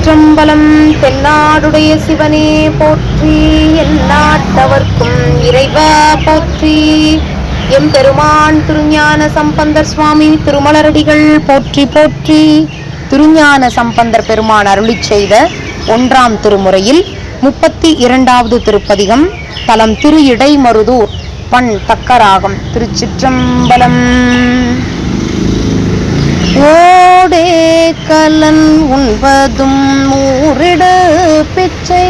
திருச்சிற்றம்பலம் தென்னாடுடைய சிவனே போற்றி எல்லாட்டவர்க்கும் இறைவா போற்றி. எம் பெருமான் திருஞான சம்பந்தர் சுவாமி திருமலரடிகள் போற்றி போற்றி. திருஞான சம்பந்தர் பெருமான் அருளிச் செய்த ஒன்றாம் திருமுறையில் முப்பத்தி இரண்டாவது திருப்பதிகம் தலம் திரு இடைமருதூர் பண் தக்கராகம் திருச்சிற்றம்பலம். கலன் உண்பதும் ஊரிடு பிச்சை.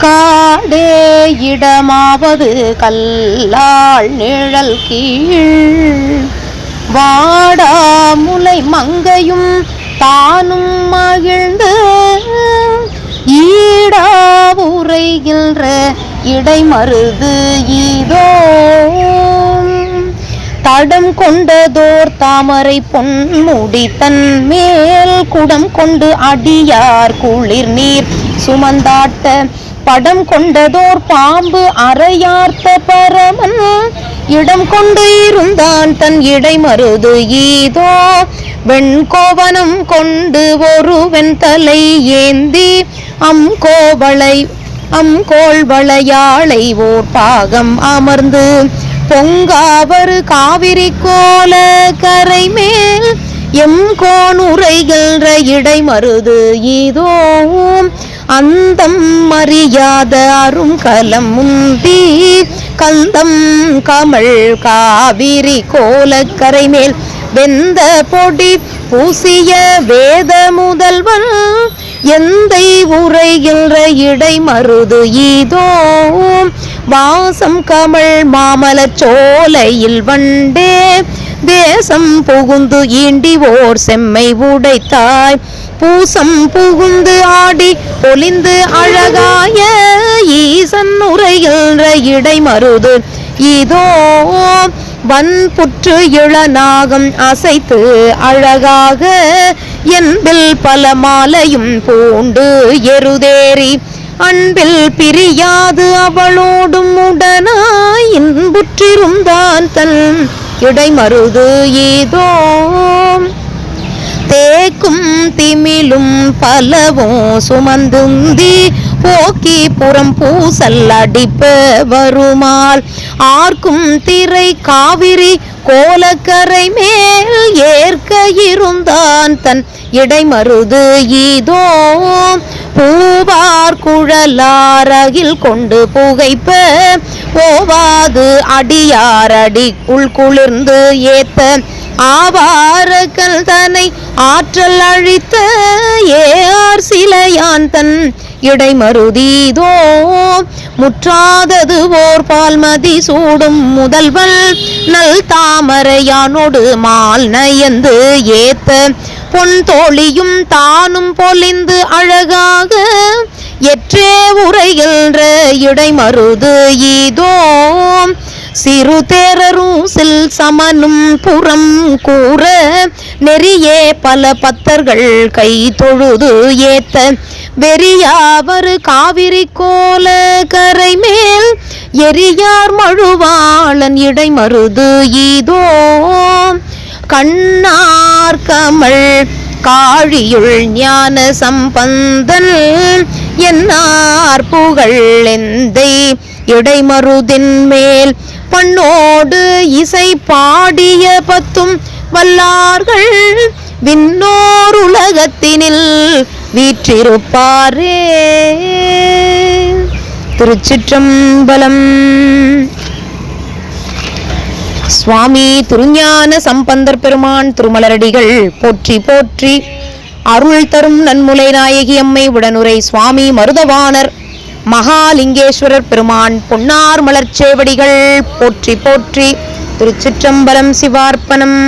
காடே இடமாவது கல்லால் நிழல் கீழ். வாடா முலை மங்கையும் தானும் மகிழ்ந்து. ஈடா உரைகின்ற இடைமருது இதோ. தடம் கொண்டதோர் தாமரை பொன்முடி தன் மேல் குடம் கொண்டு அடியார் குளிர் நீர். சுமந்தாட்ட படம் கொண்டதோர் பாம்பு அறையார்த்த பரமன். இடம் கொண்டு இருந்தான் தன் இடைமருது ஈதோ. வெண்கோவனம் கொண்டு ஒரு வெண்தலை ஏந்தி. அம் கோவளை அம் கோள்வளையாளை ஓர் பாகம் அமர்ந்து. பொங்காவரு காவிரி கோல கரை மேல் எம் கோணுரைகின்ற இடைமருது இதோ அந்தம் மரியாத அரும் கலம் முந்தி கந்தம் கமல் காவிரி கோலக்கரை மேல் வெந்த பொடி பூசிய வேத முதல்வன் எந்தை உரைகின்ற இடை மருது இதோ வாசம் கமல் மாமலச் சோலையில் வண்டே. தேசம் புகுந்து ஈண்டி ஓர் செம்மை உடைத்தாய். பூசம் புகுந்து ஆடி ஒளிந்து அழகாய ஈசன் உரைகின்ற இடைமருது இதோ வன் புற்று இளநாகம் அசைத்து அழகாக என்பில் பல மாலையும் பூண்டு எருதேறி. அன்பில் பிரியாது அவளோடும் உடனாய் இன்புற்றிருந்தான் தன் இடைமருது ஏதோ தேக்கும் திமிலும் பலவும் சுமந்துந்தி போக்கி புறம் பூசல் அடிப்ப வருமால். ஆர்க்கும் திரை காவிரி கோலக்கரை மேல் ஏற்க இருந்தான் தன். இடைமருது இதோ ஓவார் குழலாரகில் கொண்டு புகைப்ப ஓவாது அடியாரடி உள்குளிர்ந்து ஏத்த ஆவாரக்கல் தன்னை ஆற்றல் அழித்த ஏஆர் சிலையான் தன் இடைமருதீதோ முற்றாதது ஓர் பால்மதி சூடும் முதல்வன் நல் தாமரையானோடு மால் நயந்து ஏத்த பொன் தோழியும் தானும் பொலிந்து அழகாக எற்றே உரைகின்ற இடைமருது இதோ. சிறு தேரரூசில் சமனும் புறம் கூற நெறியே பல பத்தர்கள் கை தொழுது ஏத்த. வெறியாவர் காவிரி கோல கரை மேல் எரியார் மழுவாளன் இடைமருது இதோ. கண்ணார் கமல் காழியுள் ஞான சம்பந்தல் என்னார் புகழ் எந்தை? இடைமருதின் மேல் பண்ணோடு இசை பாடிய பத்தும் வல்லார்கள் விண்ணோர் உலகத்தினில் வீற்றிருப்பாரே. திருச்சிற்றம்பலம் சுவாமி திருஞான சம்பந்தர் பெருமான் திருமலரடிகள் போற்றி போற்றி. அருள் தரும் நன்முலை நாயகி அம்மை உடனுரை சுவாமி மருதவாணர். மகாலிங்கேஸ்வரர் பெருமான் பொன்னார் மலர்ச்சேவடிகள் போற்றி போற்றி. திருச்சிற்றம்பலம் சிவார்ப்பணம்.